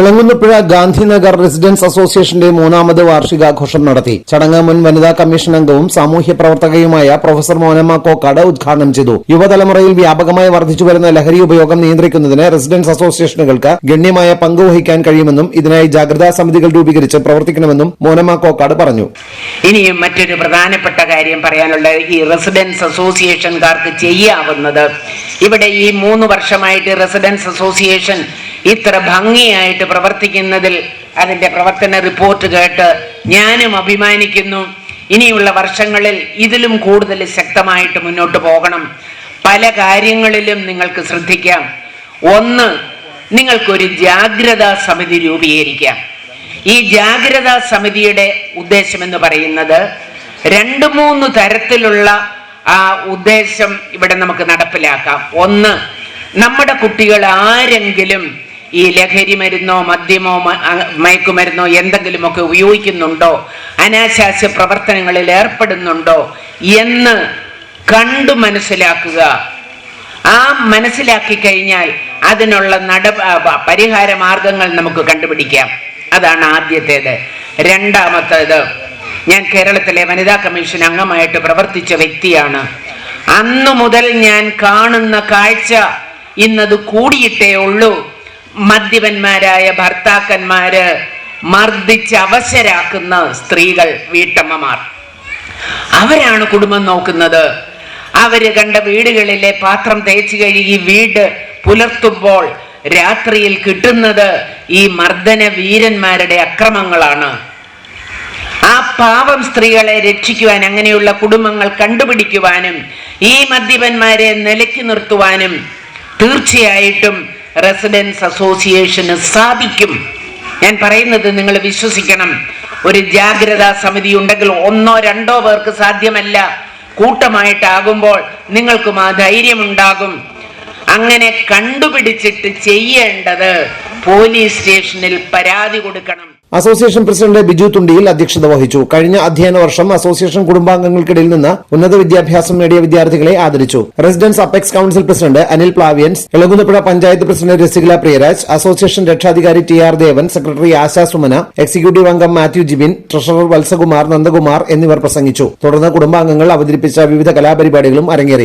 Elankunnapuzha Gandhinagar residence അസോസിയേഷന്റെ മൂന്നാമത് വാർഷികാഘോഷം നടത്തി. ചടങ്ങ് മുൻ വനിതാ കമ്മീഷൻ അംഗവും സാമൂഹ്യ പ്രവർത്തകയുമായ പ്രൊഫസർ മോനമ്മ കോക്കാട് ഉദ്ഘാടനം ചെയ്തു. യുവതലമുറയിൽ വ്യാപകമായി വർദ്ധിച്ചുവരുന്ന ലഹരി ഉപയോഗം നിയന്ത്രിക്കുന്നതിന് റെസിഡൻസ് അസോസിയേഷനുകൾക്ക് ഗണ്യമായ പങ്ക് വഹിക്കാൻ കഴിയുമെന്നും ഇതിനായി ജാഗ്രതാ സമിതികൾ രൂപീകരിച്ച് പ്രവർത്തിക്കണമെന്നും മോനമ്മ കോക്കാട് പറഞ്ഞു. ഇനിയും മറ്റൊരു പ്രധാനപ്പെട്ട കാര്യം പറയാനുള്ളത് ഈ റെസിഡൻസ് അസോസിയേഷൻകാർക്ക് ചെയ്യാവുന്നത് ഇവിടെ ഈ മൂന്ന് വർഷമായിട്ട് റെസിഡൻസ് അസോസിയേഷൻ ഇത്ര ഭംഗിയായിട്ട് പ്രവർത്തിക്കുന്നതിൽ അതിന്റെ പ്രവർത്തന റിപ്പോർട്ട് കേട്ട് ഞാനും അഭിമാനിക്കുന്നു. ഇനിയുള്ള വർഷങ്ങളിൽ ഇതിലും കൂടുതൽ ശക്തമായിട്ട് മുന്നോട്ട് പോകണം. പല കാര്യങ്ങളിലും നിങ്ങൾക്ക് ശ്രദ്ധിക്കാം. ഒന്ന് നിങ്ങൾക്കൊരു ജാഗ്രതാ സമിതി രൂപീകരിക്കാം. ഈ ജാഗ്രതാ സമിതിയുടെ ഉദ്ദേശം എന്ന് പറയുന്നത് രണ്ട് മൂന്ന് തരത്തിലുള്ള ആ ഉദ്ദേശം ഇവിടെ നമുക്ക് നടപ്പിലാക്കാം. ഒന്ന് നമ്മുടെ കുട്ടികൾ ആരെങ്കിലും ഈ ലഹരി മരുന്നോ മദ്യമോ മയക്കുമരുന്നോ എന്തെങ്കിലുമൊക്കെ ഉപയോഗിക്കുന്നുണ്ടോ? അനാശാസ്യ പ്രവർത്തനങ്ങളിൽ ഏർപ്പെടുന്നുണ്ടോ? എന്ന് കണ്ടു മനസ്സിലാക്കുക. ആ മനസ്സിലാക്കി കഴിഞ്ഞാൽ അതിനുള്ള നട പരിഹാര മാർഗങ്ങൾ നമുക്ക് കണ്ടുപിടിക്കാം. അതാണ് ആദ്യത്തേത്. രണ്ടാമത്തേത് ഞാൻ കേരളത്തിലെ വനിതാ കമ്മീഷൻ അംഗമായിട്ട് പ്രവർത്തിച്ച വ്യക്തിയാണ്. അന്നു മുതൽ ഞാൻ കാണുന്ന കാഴ്ച ഇന്നത് കൂടിയിട്ടേ ഉള്ളൂ. മദ്യപന്മാരായ ഭർത്താക്കന്മാര് മർദ്ദിച്ച് അവശരാക്കുന്ന സ്ത്രീകൾ വീട്ടമ്മമാർ. അവരാണ് കുടുംബം നോക്കുന്നത്. അവർ കണ്ട വീടുകളിലെ പാത്രം തേച്ച് കഴുകി വീട് പുലർത്തുമ്പോൾ രാത്രിയിൽ കിട്ടുന്നത് ഈ മർദ്ദന വീരന്മാരുടെ അക്രമങ്ങളാണ്. ആ പാവം സ്ത്രീകളെ രക്ഷിക്കുവാൻ അങ്ങനെയുള്ള കുടുംബങ്ങൾ കണ്ടുപിടിക്കുവാനും ഈ മദ്യപന്മാരെ നിലയ്ക്ക് നിർത്തുവാനും തീർച്ചയായിട്ടും റെസിഡൻസ് അസോസിയേഷന് സാധിക്കും. ഞാൻ പറയുന്നത് നിങ്ങൾ വിശ്വസിക്കണം. ഒരു ജാഗ്രതാ സമിതി ഉണ്ടെങ്കിൽ ഒന്നോ രണ്ടോ പേർക്ക് സാധ്യമല്ല. കൂട്ടമായിട്ടാകുമ്പോൾ നിങ്ങൾക്കും ആ ധൈര്യമുണ്ടാകും. അങ്ങനെ കണ്ടുപിടിച്ചിട്ട് ചെയ്യേണ്ടത് പോലീസ് സ്റ്റേഷനിൽ പരാതി കൊടുക്കണം. അസോസിയേഷൻ പ്രസിഡന്റ് ബിജു തുണ്ടിയിൽ അധ്യക്ഷത വഹിച്ചു. കഴിഞ്ഞ അധ്യയന വർഷം അസോസിയേഷൻ കുടുംബാംഗങ്ങൾക്കിടയിൽ നിന്ന് ഉന്നത വിദ്യാഭ്യാസം നേടിയ വിദ്യാർത്ഥികളെ ആദരിച്ചു. Residents apex council president Anil പ്ലാവിയൻസ് Elamkunnapuzha panchayat president Rasikala Priyaraj association രക്ഷാധികാരി T R Devan secretary Asha Sumana executive അംഗം മാത്യു ജിബിൻ ട്രഷറർ വത്സകുമാർ നന്ദകുമാർ എന്നിവർ പ്രസംഗിച്ചു. തുടർന്ന് കുടുംബാംഗങ്ങൾ അവതരിപ്പിച്ച വിവിധ കലാപരിപാടികളും അരങ്ങേറി.